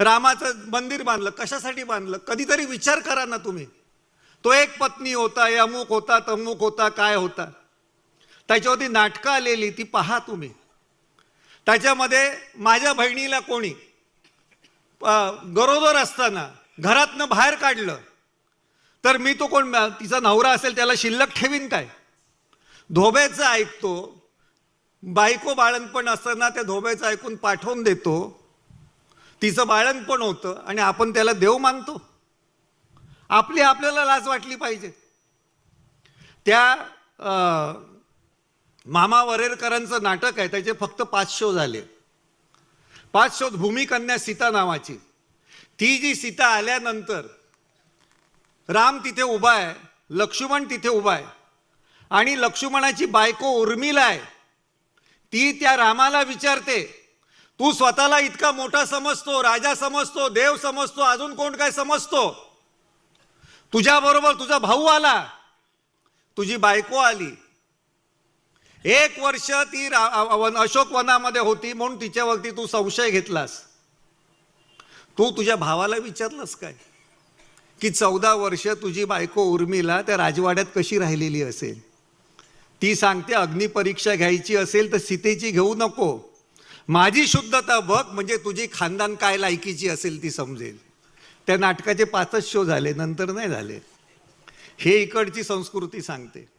रामाचं मंदिर बांधलं कशासाठी बांधलं? कधीतरी विचार करा ना तुम्ही. तो एक पत्नी होता अमुक होता तमुक होता काय होता? त्याच्यावरती नाटकं आलेली ती पहा तुम्ही. त्याच्यामध्ये माझ्या बहिणीला कोणी गरोदर असताना घरातनं बाहेर काढलं तर मी तो कोण तिचा नवरा असेल त्याला शिल्लक ठेवीन काय? धोब्याचं ऐकतो बायको बाळणपण असताना त्या धोब्याचं ऐकून पाठवून देतो तिचं बाळणपण होतं आणि आपण त्याला देव मानतो. आपली आपल्याला लाज वाटली पाहिजे. त्या मामा वरेरकरांचं नाटक आहे त्याचे फक्त पाच शो झाले. पाच शोध भूमिकन्या सीता नावाची. ती जी सीता आल्यानंतर राम तिथे उभा आहे लक्ष्मण तिथे उभा आहे. आणि लक्ष्मणाची बायको उर्मिला आहे. ती त्या रामाला विचारते तू स्वतःला इतका मोठा समजतो राजा समजतो देव समजतो अजून कोण काय समजतो? तुझ्याबरोबर तुझा भाऊ आला तुझी बायको आली. एक वर्ष ती रा- वन- अशोक वनामध्ये होती म्हणून तिच्यावरती तू संशय घेतलास. तू तुझ्या भावाला विचारलंस काय? की चौदा वर्ष तुझी बायको उर्मिला त्या राजवाड्यात कशी राहिलेली असेल? ती सांगते अग्निपरीक्षा घ्यायची असेल तर सीतेची घेऊ नको. माझी शुद्धता बघ म्हणजे तुझी खानदान काय लायकीची असेल ती समजेल. त्या नाटकाचे पाचच शो झाले नंतर नाही झाले. हे इकडची संस्कृती सांगते.